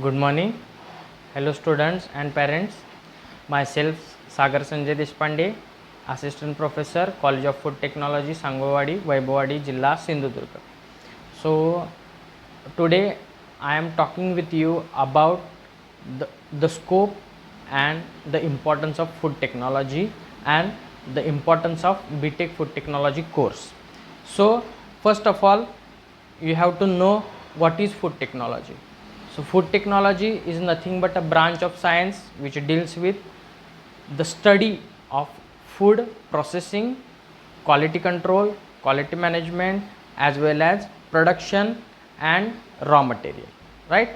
Good morning. Hello, students and parents. Myself, Sagar Sanjay Deshpande, Assistant Professor, College of Food Technology, Sangwadi, Vaibhawadi, Jilla, Sindhudurga. So, today I am talking with you about the, the scope and the importance of food technology and the importance of BTech Food Technology course. So, first of all, you have to know what is food technology. So, food technology is nothing but a branch of science which deals with the study of food processing, quality control, quality management, as well as production and raw material. Right?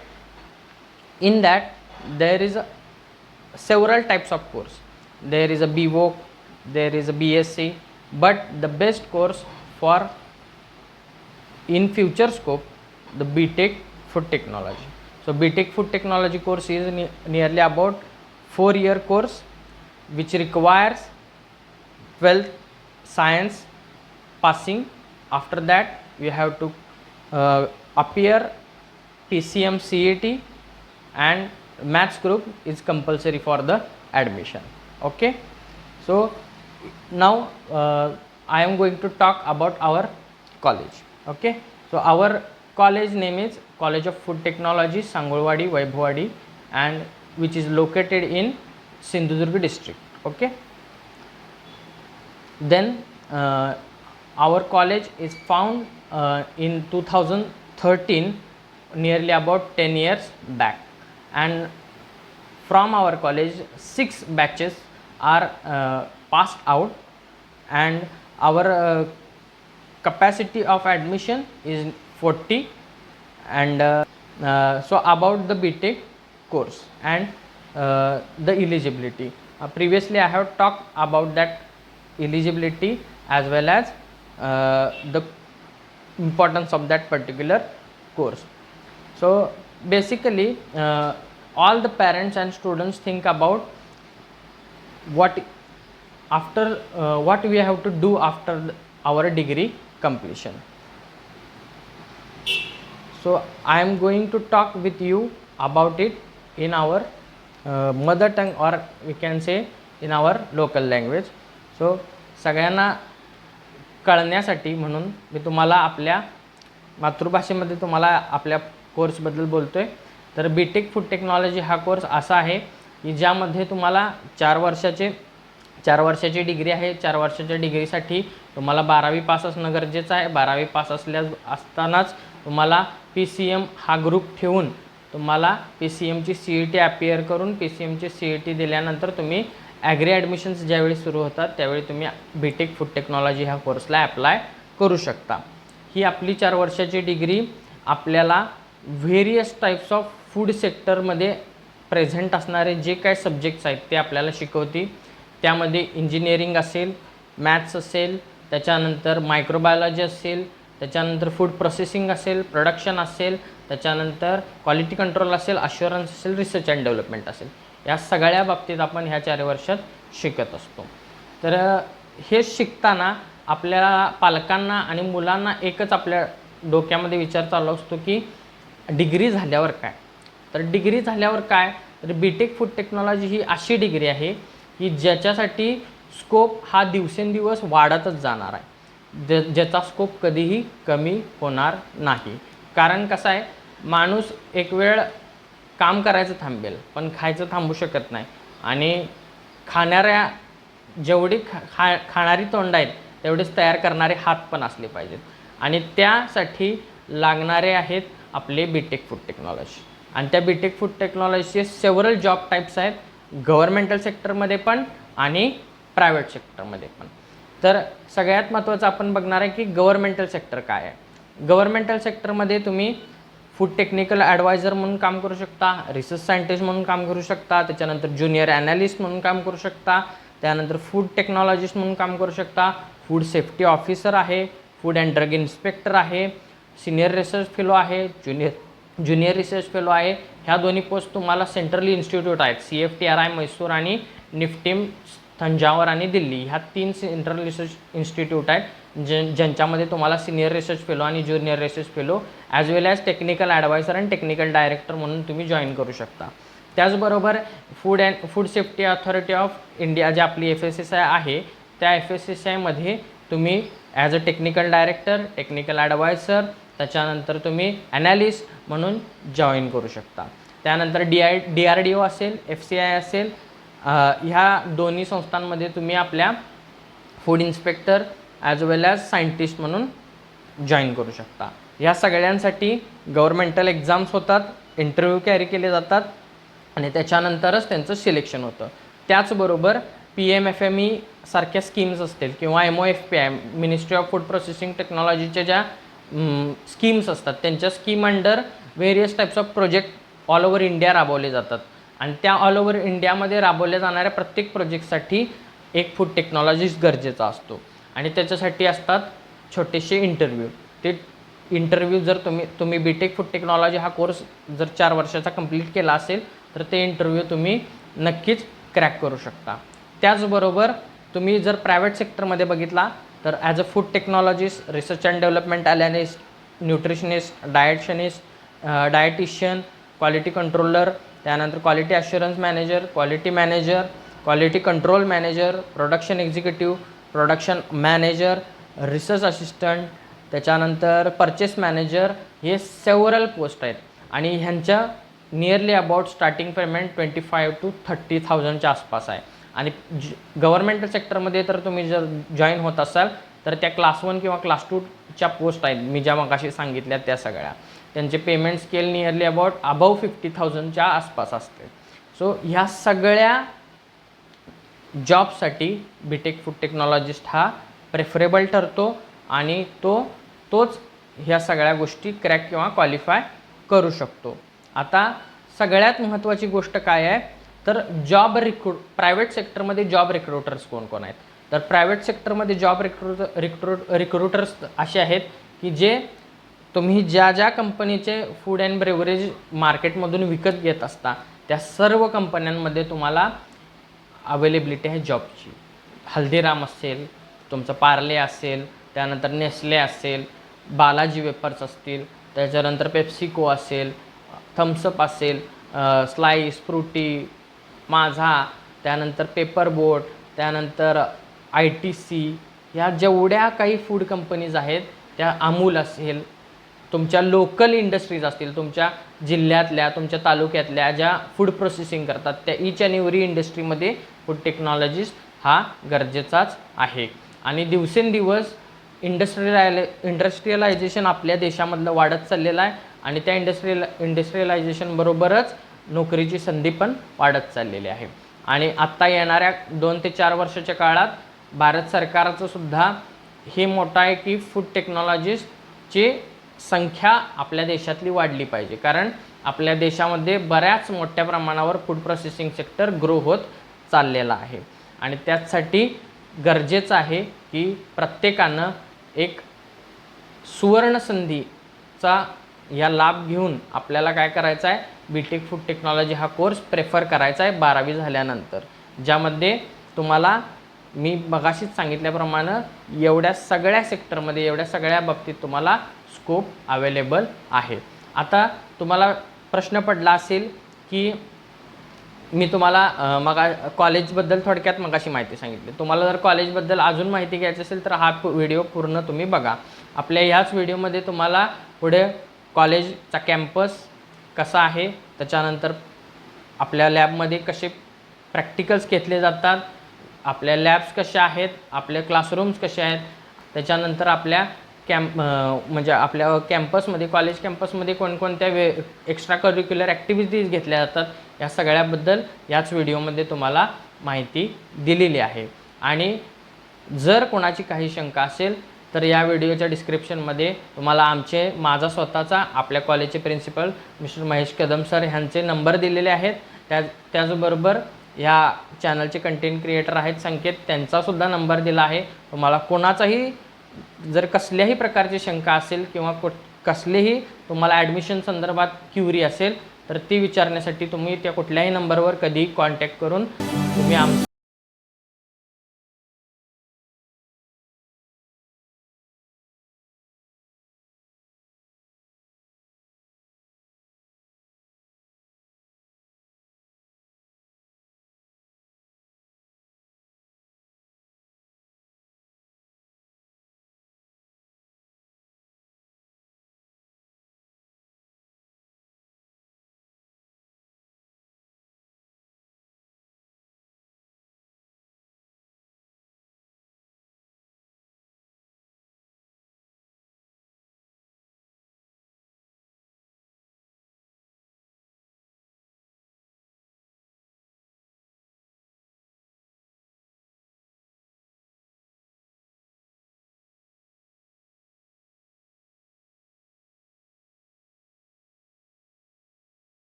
In that, there is a, several types of course. There is a BVOC, there is a BSc, but the best course for in future scope the btech food technology so btech food technology course is ne- nearly about 4 year course which requires 12th science passing. After that you have to uh, appear pcm cet and maths group is compulsory for the admission. Okay? So now uh, i am going to talk about our college. Okay? So our college name is college of food technology sangolwadi vaibhawadi and which is located in sindhudurg district okay? Then uh, our college is found uh, in 2013 nearly about 10 years back. And from our college six batches are uh, passed out. And our uh, capacity of admission is 40 and uh, uh, so about the btech course and uh, the eligibility. Previously i have talked about that eligibility as well as the importance of that particular course. So basically uh, all the parents and students think about what after uh, what we have to do after our degree completion so i am going to talk with you about it in our uh, mother tongue or we can say in our local language. So सगळ्यांना कळण्यासाठी म्हणून मी तुम्हाला आपल्या मातृभाषेमध्ये तुम्हाला आपल्या कोर्सबद्दल बोलतो आहे तर बी टेक फूड टेक्नॉलॉजी हा कोर्स असा आहे की ज्यामध्ये तुम्हाला चार वर्षाचे चार वर्षाची डिग्री आहे. चार वर्षाच्या डिग्रीसाठी तुम्हाला बारावी पास असणं गरजेचं आहे. बारावी पास असल्यास असतानाच तुम्हाला पी सी एम हा ग्रुप ठेवून तुम्हाला पी सी एमची सी ई टी अपियर करून पी सी एमची सी ई टी दिल्यानंतर तुम्ही ॲग्री ॲडमिशन्स ज्यावेळी सुरू होतात त्यावेळी तुम्ही बी टेक फूड टेक्नॉलॉजी ह्या कोर्सला ॲप्लाय करू शकता. ही आपली चार वर्षाची डिग्री आपल्याला व्हेरियस टाईप्स ऑफ फूड सेक्टरमध्ये प्रेझेंट असणारे जे काय सब्जेक्ट्स आहेत ते आपल्याला शिकवते. त्यामध्ये इंजिनिअरिंग असेल मॅथ्स असेल त्याच्यानंतर मायक्रोबायोलॉजी असेल त्याच्यानंतर फूड प्रोसेसिंग असेल प्रोडक्शन असेल त्याच्यानंतर क्वालिटी कंट्रोल असेल अश्युरन्स असेल रिसर्च अँड डेव्हलपमेंट असेल. या सगळ्या बाबतीत आपण ह्या चार वर्षात शिकत असतो. तर हे शिकताना आपल्या पालकांना आणि मुलांना एकच आपल्या डोक्यामध्ये विचार चालू असतो की डिग्री झाल्यावर काय? तर डिग्री झाल्यावर काय? तर बी टेक फूड टेक्नॉलॉजी ही अशी डिग्री आहे की ज्याच्यासाठी स्कोप हा दिवसेंदिवस वाढतच जाणार आहे. ज ज्याचा स्कोप कधीही कमी होणार नाही. कारण कसं आहे माणूस एक वेळ काम करायचं थांबेल पण खायचं थांबू शकत नाही. आणि खाणाऱ्या जेवढी खा खा खाणारी तोंड आहेत तेवढेच तयार करणारे हात पण असले पाहिजेत. आणि त्यासाठी लागणारे आहेत आपले बीटेक फूड टेक्नॉलॉजी आणि त्या बीटेक फूड टेक्नॉलॉजीचे सेवरल जॉब टाईप्स आहेत गव्हर्मेंटल सेक्टरमध्ये पण आणि प्रायव्हेट सेक्टरमध्ये पण. तर सगळ्यात महत्त्वाचं आपण बघणार आहे की गव्हर्मेंटल सेक्टर काय आहे. गव्हर्मेंटल सेक्टरमध्ये तुम्ही फूड टेक्निकल ॲडवायझर म्हणून काम करू शकता रिसर्च सायंटिस्ट म्हणून काम करू शकता त्याच्यानंतर ज्युनियर ॲनालिस्ट म्हणून काम करू शकता त्यानंतर फूड टेक्नॉलॉजिस्ट म्हणून काम करू शकता फूड सेफ्टी ऑफिसर आहे फूड अँड ड्रग इन्स्पेक्टर आहे सिनियर रिसर्च फेलो आहे ज्युनियर ज्युनियर रिसर्च फेलो आहे. ह्या दोन्ही पोस्ट तुम्हाला सेंट्रल इन्स्टिट्यूट आहेत C F T R I Mysore आणि निफ्टीम तंजावर आणि दिल्ली ह्या तीन सेंट्रल रिसर्च इन्स्टिट्यूट आहेत जे ज्यांच्यामध्ये तुम्हाला सिनियर रिसर्च फेलो आणि junior research fellow as well as technical advisor आणि टेक्निकल डायरेक्टर म्हणून तुम्ही जॉईन करू शकता. त्याचबरोबर food and food safety authority of India जी आपली एफ एस एस आय आहे त्या एफ एस एस आयमध्ये तुम्ही as a technical director technical advisor त्याच्यानंतर तुम्ही ॲनालिस्ट म्हणून जॉईन करू शकता. त्यानंतर D I D R D O असेल एफ सी आय असेल ह्या दोन्ही संस्थांमध्ये तुम्ही आपल्या food inspector as well as scientist म्हणून जॉईन करू शकता. ह्या सगळ्यांसाठी गव्हर्मेंटल एक्झाम्स होतात इंटरव्ह्यू कॅरी केले जातात आणि त्याच्यानंतरच त्यांचं सिलेक्शन होतं. त्याचबरोबर P M F M E सारख्या स्कीम्स असतील किंवा M O F P I ministry of food processing टेक्नॉलॉजीच्या ज्या स्कीम्स असतात त्यांच्या scheme under various types of project all over India राबवले जातात. आणि त्या ऑल ओव्हर इंडियामध्ये राबवल्या जाणाऱ्या प्रत्येक प्रोजेक्टसाठी एक फूड टेक्नॉलॉजिस्ट गरजेचा असतो. आणि त्याच्यासाठी असतात छोटेसे इंटरव्ह्यू ते इंटरव्ह्यू जर तुम्ही तुम्ही बी टेक फूड टेक्नॉलॉजी हा कोर्स जर चार वर्षाचा कंप्लीट केला असेल तर ते इंटरव्ह्यू तुम्ही नक्कीच क्रॅक करू शकता. त्याचबरोबर तुम्ही जर प्रायव्हेट सेक्टरमध्ये बघितला तर as a food technologist research and development analyst nutritionist डायटशनिस्ट dietitian quality controller त्यानंतर quality assurance manager quality manager quality control manager production executive production manager research assistant त्याच्यानंतर परचेस मॅनेजर हे सेवरल पोस्ट आहेत. आणि ह्यांच्या nearly about starting payment twenty five to thirty थाउजंडच्या आसपास आहे. आणि ज गव्हर्मेंट सेक्टरमध्ये तर तुम्ही जर जॉईन होत असाल तर त्या क्लास वन किंवा क्लास टूच्या पोस्ट आहेत. मी ज्या मगाशी सांगितल्या त्या सगळ्या. त्यांचे payment scale nearly about above fifty थाउजंडच्या आसपास असते. सो ह्या सगळ्या जॉबसाठी बी टेक फूड टेक्नॉलॉजिस्ट हा प्रेफरेबल ठरतो आणि तो तोच ह्या सगळ्या गोष्टी क्रॅक किंवा क्वालिफाय करू शकतो. आता सगळ्यात महत्त्वाची गोष्ट काय आहे? तर जॉब रिक्रू प्रायव्हेट सेक्टरमध्ये जॉब रिक्रुटर्स कोण कोण आहेत? तर प्रायव्हेट सेक्टरमध्ये जॉब रिक्रूट रिक्रूट रिक्रुटर्स असे आहेत की जे तुम्ही ज्या ज्या कंपनीचे फूड अँड ब्रेवरेज मार्केटमधून विकत घेत असता त्या सर्व कंपन्यांमध्ये तुम्हाला अवेलेबिलिटी आहे जॉबची हल्दीराम असेल तुमचं पार्ले असेल त्यानंतर नेस्ले असेल बालाजी वेपर्स असतील त्याच्यानंतर पेप्सिको असेल थम्सअप असेल स्लाईस फ्रुटी माझा त्यानंतर पेपर बोट त्यानंतर आय टी सी ह्या जेवढ्या काही फूड कंपनीज आहेत त्या अमूल असेल तुमच्या लोकल इंडस्ट्रीज असतील तुमच्या जिल्ह्यातल्या तुमच्या तालुक्यातल्या ज्या फूड प्रोसेसिंग करतात त्या इच अँड एव्हरी इंडस्ट्रीमध्ये फूड टेक्नॉलॉजीज हा गरजेचाच आहे. आणि दिवसेंदिवस इंडस्ट्रियल इंडस्ट्रियलायझेशन आपल्या देशामधलं वाढत चाललेलं आहे आणि त्या इंडस्ट्रियल इंडस्ट्रियलायझेशनबरोबरच नोकरीची संधी पण वाढत चाललेली आहे. आणि आत्ता येणाऱ्या दोन ते चार वर्षाच्या काळात भारत सरकारचं सुद्धा हे मोठं आहे की फूड टेक्नॉलॉजिस्टची संख्या आपल्या देशातली वाढली पाहिजे. कारण आपल्या देशामध्ये बऱ्याच मोठ्या प्रमाणावर फूड प्रोसेसिंग सेक्टर ग्रो होत चाललेला आहे. आणि त्याचसाठी गरजेचं आहे की प्रत्येकानं एक सुवर्ण संधीचा या लाभ घेऊन आपल्याला काय करायचं आहे? बी टेक फूड टेक्नॉलॉजी हा कोर्स प्रेफर करायचा आहे बारावी झाल्यानंतर. ज्यामध्ये तुम्हाला मी मगाशीच सांगितल्याप्रमाणे एवढ्या सगळ्या सेक्टरमध्ये एवढ्या सगळ्या बाबतीत तुम्हाला स्कोप अवेलेबल आहे. आता तुम्हाला प्रश्न पडला असेल की मी तुम्हाला मगा कॉलेजबद्दल थोडक्यात मगाशी माहिती सांगितली. तुम्हाला जर कॉलेजबद्दल अजून माहिती घ्यायची असेल तर हा व्हिडिओ पूर्ण तुम्ही बघा. आपल्या ह्याच व्हिडिओमध्ये तुम्हाला पुढे कॉलेजचा कॅम्पस कसा आहे त्याच्यानंतर आपल्या लॅबमध्ये कसे प्रॅक्टिकल्स घेतले जातात आपल्या लॅब्स कशा आहेत आपले क्लासरूम्स कसे आहेत त्याच्यानंतर आपल्या कॅम्प म्हणजे आपल्या कॅम्पसमध्ये कॉलेज कॅम्पसमध्ये कोणकोणत्या वे एक्स्ट्रा करिक्युलर ॲक्टिव्हिटीज घेतल्या जातात या सगळ्याबद्दल याच व्हिडिओमध्ये तुम्हाला माहिती दिलेली आहे. आणि जर कोणाची काही शंका असेल तर या व्हिडिओच्या डिस्क्रिप्शनमध्ये तुम्हाला आमचे माझा स्वतःचा आपल्या कॉलेजचे principal mister Mahesh Kadam sir ह्यांचे नंबर दिलेले आहेत. त्या त्याचबरोबर ह्या चॅनलचे कंटेंट क्रिएटर आहेत संकेत. त्यांचासुद्धा नंबर दिला आहे. तुम्हाला कोणाचाही जर कसल्याही प्रकारची शंका असेल किंवा कु कसलेही तुम्हाला ॲडमिशन संदर्भात क्युरी असेल तर ती विचारण्यासाठी तुम्ही त्या कुठल्याही नंबरवर कधीही कॉन्टॅक्ट करून तुम्ही आम